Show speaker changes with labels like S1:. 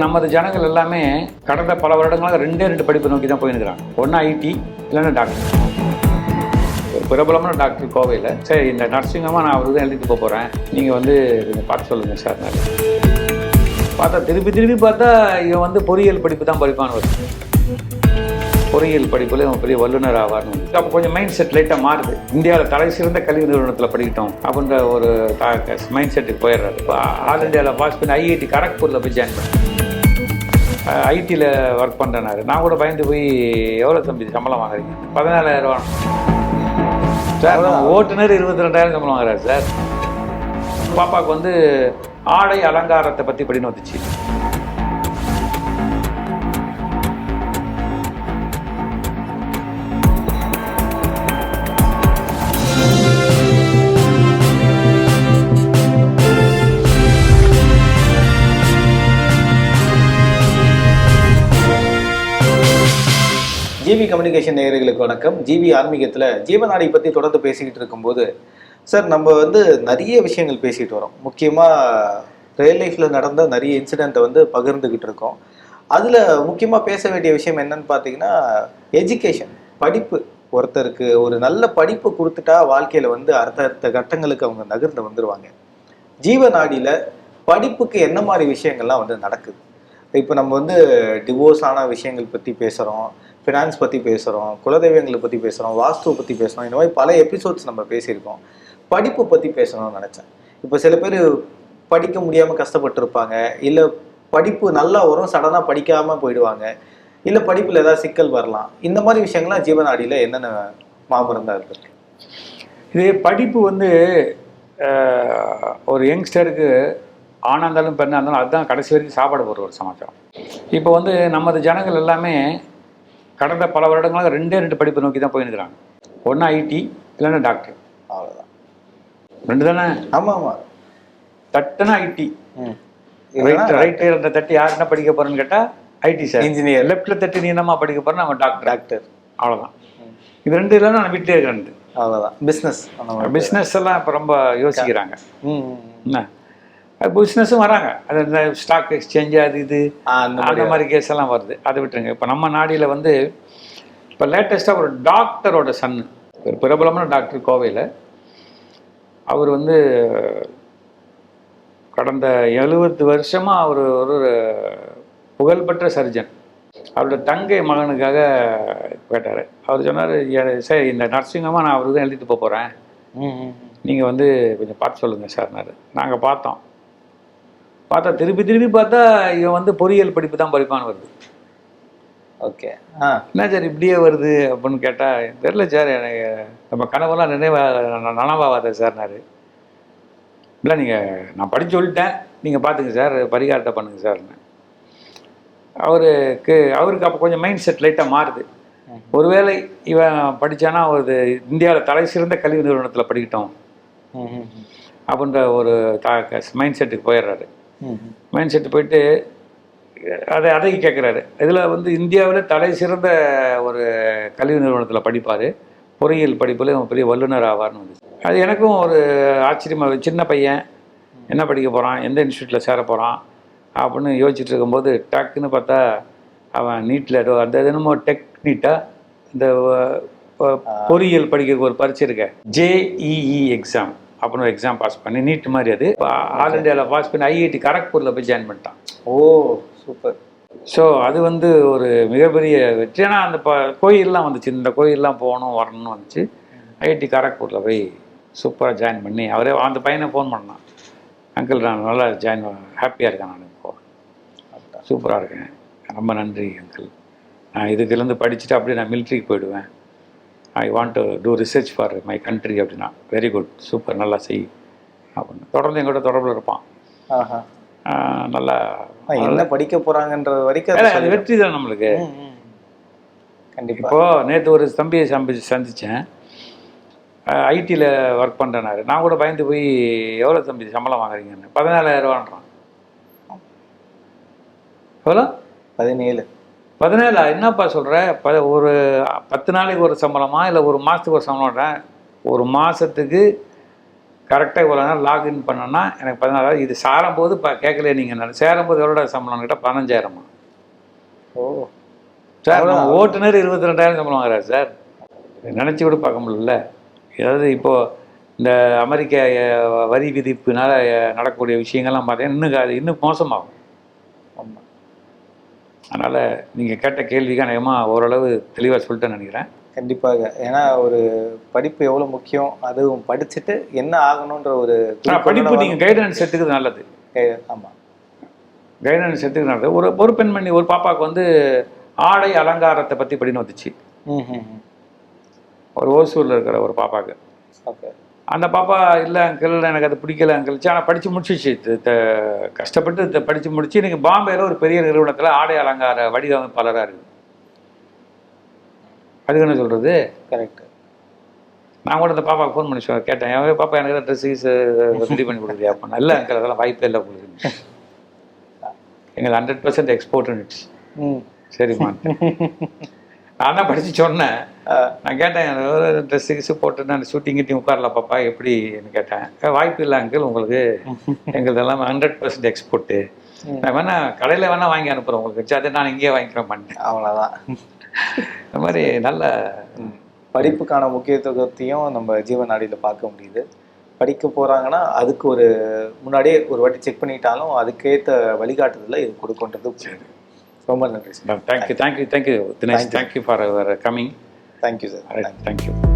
S1: நமது ஜனங்கள் எல்லாமே கடந்த பல வருடங்களாக ரெண்டே ரெண்டு படிப்பு நோக்கி தான் போயிருக்கிறாங்க. ஒன்று ஐடி இல்லைன்னா டாக்டர் ஒரு பிரபலமான டாக்டர் கோவையில். சரி இந்த நர்சிங்கமாக நான் அவருக்கு தான் எழுதிட்டு போக போகிறேன் நீங்கள் வந்து கொஞ்சம் பார்த்து சொல்லுங்கள் சார் நான். பார்த்தா திருப்பி திருப்பி பார்த்தா இவன் வந்து பொறியியல் படிப்பு தான் படிப்பான்னு வருது. பொறியியல் படிப்பில் இவன் பெரிய வல்லுநர் ஆவார்னு அப்போ கொஞ்சம் மைண்ட் செட் லைட்டாக மாறுது. இந்தியாவில் தலை சிறந்த கல்வி நிறுவனத்தில் படிக்கட்டும் அப்படின்ற ஒரு மைண்ட் செட்டுக்கு போயிடுறாரு. இப்போ ஆல் இந்தியாவில் பாஸ் பண்ணி ஐஐடி கரக்பூரில் போய் ஜாயின் பண்ணுறேன் ஐடியில் ஒர்க் பண்ணுறேனாரு நான். கூட பயந்து போய் எவ்வளோ தம்பி சம்பளம் வாங்குறீங்க? பதினாலாயிரம் ரூபா. சார் ஓட்டுநர் இருபத்தி ரெண்டாயிரம் சம்பளம் வாங்குறாரு சார். பாப்பாவுக்கு வந்து ஆடை அலங்காரத்தை பற்றி படின்னு வந்துச்சு
S2: ஜிவி கம்யூனிகேஷன் நேயர்களுக்கு வணக்கம். ஜிவி ஆன்மீகத்தில் ஜீவநாடி பற்றி தொடர்ந்து பேசிக்கிட்டு இருக்கும்போது சார் நம்ம வந்து நிறைய விஷயங்கள் பேசிகிட்டு வரோம். முக்கியமாக ரியல் லைஃப்பில் நடந்த நிறைய இன்சிடெண்ட்டை வந்து பகிர்ந்துக்கிட்டு இருக்கோம். அதில் முக்கியமாக பேச வேண்டிய விஷயம் என்னன்னு பார்த்தீங்கன்னா எஜுகேஷன் படிப்பு. ஒருத்தருக்கு ஒரு நல்ல படிப்பு கொடுத்துட்டா வாழ்க்கையில் வந்து அடுத்தடுத்த அடுத்த கட்டங்களுக்கு அவங்க நகர்ந்து வந்துடுவாங்க ஜீவநாடியில் படிப்புக்கு என்ன மாதிரி விஷயங்கள்லாம் வந்து நடக்குது? இப்போ நம்ம வந்து டிவோர்ஸ் ஆன விஷயங்கள் பற்றி பேசுகிறோம் ஃபினான்ஸ் பற்றி பேசுகிறோம் குலதெய்வங்களை பற்றி பேசுகிறோம் வாஸ்துவை பற்றி பேசுகிறோம் இந்த மாதிரி பல எபிசோட்ஸ் நம்ம பேசியிருக்கோம். படிப்பு பற்றி பேசணும்னு நினச்சேன். இப்போ சில பேர் படிக்க முடியாமல் கஷ்டப்பட்டிருப்பாங்க இல்லை படிப்பு நல்லா வரும் சடனாக படிக்காமல் போயிடுவாங்க இல்லை படிப்பில் ஏதாவது சிக்கல் வரலாம். இந்த மாதிரி விஷயங்கள்லாம் ஜீவனாடியில் என்னென்ன மாபெரும் இருக்கு?
S1: இது படிப்பு வந்து ஒரு யங்ஸ்டருக்கு ஆணாக இருந்தாலும் பெண்ணாக இருந்தாலும் அதுதான் கடைசி வரைக்கும் சாப்பாடு போடுற ஒரு சமாச்சாரம். இப்போ வந்து நமது ஜனங்கள் எல்லாமே கடந்த பல வருடங்களாக ரெண்டே ரெண்டு படிப்பு நோக்கி தான் போயிருக்கிறாங்க ஒன்று ஐடி இல்லைன்னா டாக்டர்
S2: அவ்வளோதான்
S1: ரெண்டு தானே?
S2: ஆமாம். ஆமாம்
S1: தட்டுனா ஐடி ரைட் ரைட்டு அந்த தட்டு யார் என்ன படிக்க போகிறேன்னு கேட்டால் ஐடி சார்
S2: இன்ஜினியர்
S1: லெஃப்ட்டில் தட்டு நீ என்னம்மா படிக்க போகிறேன் நம்ம டாக்டர்
S2: டாக்டர்
S1: அவ்வளோதான் இது ரெண்டு இல்லைன்னா நான் வீட்டிலே இருக்கிறேன்.
S2: அவ்வளோதான் பிஸ்னஸ்
S1: பிஸ்னஸ் எல்லாம் இப்போ ரொம்ப யோசிக்கிறாங்க. என்ன? பிஸ்னஸும் வராங்க. அது இந்த ஸ்டாக் எக்ஸ்சேஞ்சு அது இது
S2: அந்த மாதிரி
S1: கேஸ் எல்லாம் வருது. அதை விட்டுருங்க. இப்போ நம்ம நாடியில் வந்து இப்போ லேட்டஸ்ட்டாக ஒரு டாக்டரோட சன் ஒரு பிரபலமான டாக்டர் கோவையில் அவர் வந்து கடந்த எழுபது வருஷமாக அவர் ஒரு புகழ்பெற்ற சர்ஜன் அவரோட தங்கை மகனுக்காக கேட்டார். அவர் சொன்னார் சரி இந்த நர்சிங்கமாக நான் அவருக்கு தான் எழுதிட்டு போக போகிறேன். நீங்கள் வந்து கொஞ்சம் பார்த்து சொல்லுங்கள் சார்னாரு நாங்கள் பார்த்தோம். பார்த்தா திருப்பி திருப்பி பார்த்தா இவன் வந்து பொறியியல் படிப்பு தான் படிப்பான்னு வருது.
S2: ஓகே. ஆ.
S1: என்ன சார் இப்படியே வருது அப்படின்னு கேட்டால் தெரில சார் எனக்கு நம்ம கனவெல்லாம் நினைவா நனவாகாத சார்னாரு இல்லை நீங்கள் நான் படிச்சு சொல்லிட்டேன். நீங்கள் பார்த்துங்க சார் பரிகாரத்தை பண்ணுங்க சார்னு அவருக்கு அவருக்கு அப்போ கொஞ்சம் மைண்ட் செட் லைட்டாக மாறுது. ஒருவேளை இவன் படித்தானா ஒரு இந்தியாவில் தலை சிறந்த கல்வி நிறுவனத்தில் படிக்கட்டும். அப்படின்ற ஒரு மைண்ட் செட்டுக்கு போயிடுறாரு. மைண்ட் செட்டு போயிட்டு அதை அதை கேட்குறாரு இதில் வந்து இந்தியாவில் தலை சிறந்த ஒரு கல்வி நிறுவனத்தில் படிப்பார். பொறியியல் படிப்பில் அவன் பெரிய வல்லுநர் ஆவார்னு வந்து. அது எனக்கும் ஒரு ஆச்சரியமாக சின்ன பையன் என்ன படிக்க போகிறான் எந்த இன்ஸ்டியூட்டில் சேர போகிறான் அப்படின்னு யோசிச்சுட்டு இருக்கும்போது டக்குன்னு பார்த்தா அவன் நீட்டில் ஏதோ அந்த என்னமோ டெக் இந்த பொறியியல் படிக்கிறதுக்கு ஒரு பரீட்சை இருக்க. ஜேஇஇ எக்ஸாம் அப்படின்னு ஒரு எக்ஸாம் பாஸ் பண்ணி நீட் மாதிரி அது. ஆல் இந்தியாவில் பாஸ் பண்ணி ஐஐடி கரக்பூரில் போய் ஜாயின் பண்ணிட்டான்.
S2: ஓ சூப்பர்
S1: ஸோ அது வந்து ஒரு மிகப்பெரிய வெற்றி. ஏன்னா அந்த ப கோயிலெலாம் வந்துச்சு. இந்த கோயிலெலாம் போகணும் வரணும்னு வந்துச்சு. ஐஐடி கரக்பூரில் போய் சூப்பராக ஜாயின் பண்ணி அவரே அந்த பையனை ஃபோன் பண்ணான். அங்கிள் நான் நல்லா ஜாயின் ஹாப்பியாக இருக்கேன் நான். இப்போ சூப்பராக இருக்கேன். ரொம்ப நன்றி அங்கிள் நான் இதுக்குலேருந்து படிச்சுட்டு அப்படியே நான் மிலிட்ரிக்கு போயிடுவேன். I want to do research for my country அப்படின்னா வெரி குட் சூப்பர் நல்லா செய். அப்படின்னு. தொடர்ந்து எங்கூட தொடர்பில் இருப்பான். நல்லா
S2: என்ன படிக்க போறாங்கன்ற வரைக்கும் அது
S1: வெற்றி தான் நம்மளுக்கு.
S2: ம், ம். கண்டிப்பா.
S1: இப்போ நேற்று ஒரு தம்பியை சம்பி சந்தித்தேன் ஐடியில் ஒர்க் பண்ணுறேனாரு நான் கூட பயந்து போய் எவ்வளோ தம்பி சம்பளம் வாங்குறீங்கன்னு? பதினாலாயிரம் ரூபான்றான். எவ்வளோ?
S2: பதினேழு.
S1: பதினேழா என்னப்பா சொல்கிற ப ஒரு பத்து நாளைக்கு ஒரு சம்பளமா? இல்லை ஒரு மாதத்துக்கு ஒரு சம்பளம்ன்றேன் ஒரு மாதத்துக்கு கரெக்டாக இவ்வளோ நேரம் லாகின் பண்ணோன்னா எனக்கு பதினாலாயிரம் இது சாரும்போது இப்போ கேட்கல நீங்கள் சேரும்போது எவ்வளோ சம்பளம்? கேட்டால் பதினஞ்சாயிரமா?
S2: ஓ.
S1: சார் நம்ம ஓட்டுநர் இருபத்தி ரெண்டாயிரம் சம்பளம் வாங்குறாரு சார். நினச்சி கூட பார்க்க முடியல. ஏதாவது இப்போது இந்த அமெரிக்க வரி விதிப்புனால நடக்கக்கூடிய விஷயங்கள்லாம் பார்த்தீங்கன்னா இன்னும் அது இன்னும் மோசமாகும். அதனால் நீங்கள் கேட்ட கேள்விக்கு அநேகமாக ஓரளவு தெளிவாக சொல்லிட்டேன்னு நினைக்கிறேன்.
S2: கண்டிப்பாக. ஏன்னா ஒரு படிப்பு எவ்வளவு முக்கியம் அதுவும் படிச்சுட்டு என்ன ஆகணுன்ற ஒரு
S1: படிப்பு நீங்கள் கைடன்ஸ் எடுத்துக்கிறது நல்லது.
S2: குறிக்கோளோட- ஆமா.
S1: கைடன்ஸ் எடுத்துக்கிறது நல்லது. ஒரு ஒரு பெண்மணி ஒரு பாப்பாவுக்கு வந்து ஆடை அலங்காரத்தை பற்றி படின்னு வந்துச்சு. ஒரு ஓசூரில் இருக்கிற ஒரு பாப்பாவுக்கு.
S2: ஓகே.
S1: அந்த பாப்பா இல்லை அங்கிள் எனக்கு அது பிடிக்கல அங்கிள் ஆனால் படித்து முடிச்சிச்சு. கஷ்டப்பட்டு படித்து முடிச்சு இன்னைக்கு பாம்பேல ஒரு பெரிய நிறுவனத்தில் ஆடை அலங்கார வடிவமைப்பாளராக இருக்குது அதுக்கு என்ன சொல்கிறது
S2: கரெக்ட்
S1: நான் கூட இந்த பாப்பாவுக்கு ஃபோன் பண்ணி கேட்டேன் "ஏன் பாப்பா எனக்கு ட்ரெஸ் கீஸ் ரெடி பண்ணி கொடுக்குறியா? அப்போ இல்லை அங்கிள் அதெல்லாம் வாய்ப்பே இல்லை உங்களுக்கு. எங்களுக்கு ஹண்ட்ரட் பர்சன்ட் எக்ஸ்போர்ட் யூனிட்ஸ்
S2: ம்.
S1: சரிம்மா. நான் தான் படித்து சொன்னேன். நான் கேட்டேன் ட்ரெஸ் கிஸ் போட்டு நான் ஷூட்டிங் கிட்டிங் உட்காரல பாப்பா எப்படின்னு கேட்டேன். "ஏ, வாய்ப்பு இல்லை அங்கிள் உங்களுக்கு. எங்களுதெல்லாம் ஹண்ட்ரட் பர்சன்ட் எக்ஸ்போர்ட்டு நான் வேணா கடையில் வேணா வாங்கி அனுப்புகிறேன் உங்களுக்கு. அதை நான் இங்கேயே வாங்கிக்கிறேன் பண்ணிட்டேன்
S2: அவ்வளோதான்
S1: இந்த மாதிரி நல்ல
S2: படிப்புக்கான முக்கியத்துவத்தையும் நம்ம ஜீவநாடியில் பார்க்க முடியுது. படிக்க போகிறாங்கன்னா அதுக்கு ஒரு முன்னாடியே ஒரு வாட்டி செக் பண்ணிட்டாலும் அதுக்கேற்ற வழிகாட்டுதலை இது கொடுக்குன்றது புரியுது. ரொம்ப நன்றி sir
S1: thank you thank you thank you Dinesh thank you for Thank you,
S2: sir. Right.
S1: Thank you. Thank you.